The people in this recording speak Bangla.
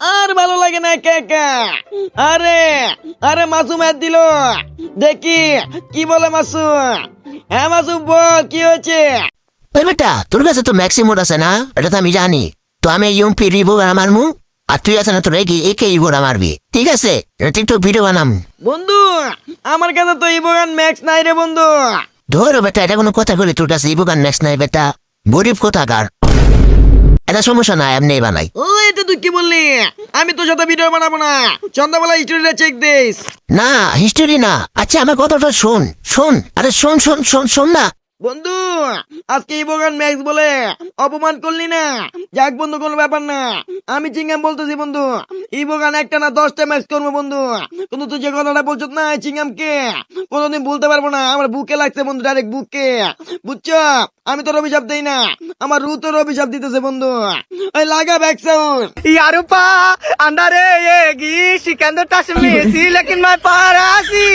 আর ভালো লাগে না একা আরে আরে মাসুম এর দিল। দেখি কি বলে মাসুম? হ্যাঁ মাসুম বল কি হয়েছে? ওই বেটা তোর কাছে তো ম্যাক্সিমোড আছে না? এটা তো আমি জানি। তো আমি ইউমপি রিবো আমার মু। আর তুই আছে না তোর একে একে ইগোরা মারবি ঠিক আছে একটু ভিডিও বানাম। বন্ধু আমার কাছে তো ইবোগান ম্যাক্স নাই রে বন্ধু। ধরো বেটা এটা কোনো কথা বলি তোর কাছে ইবুকান ম্যাক্স নাই বেটা। গরিব কোথাকার? এটা সমস্যা নাই এমনি বানাই। ও এটা তুই কি বললি? আমি তোর সাথে ভিডিও বানাবো না। সন্ধ্যাবেলা হিস্টোরিটা চেক দিস। না হিস্টোরি না। আচ্ছা আমার কথাটা শোন শোন। আরে শোন শোন শোন শোন না। বন্ধু আজকে ইবোগান ম্যাক্স বলে অপমান করলি না। যাক বন্ধু কোনো ব্যাপার না। আমি চিংগাম বলতেছি বন্ধু ইবোগান একটা না দশটা ম্যাক্স করব বন্ধু। কিন্তু তুই যে কথাটা বলছো না চিংগামকে কোনোদিন বলতে পারব না। আমার বুকে লাগছে বন্ধু ডাইরেক্ট বুকে বুঝছ? আমি তো অভিশাপ দিই না। আমার রু তোর অভিশাপ দিতেছে বন্ধু। ওই লাগা ব্যাক সাউন্ড ইয়ারুপা আন্ডারে এগি সিকান্দার টাশ মেসি লেকিন মাই পারাসি।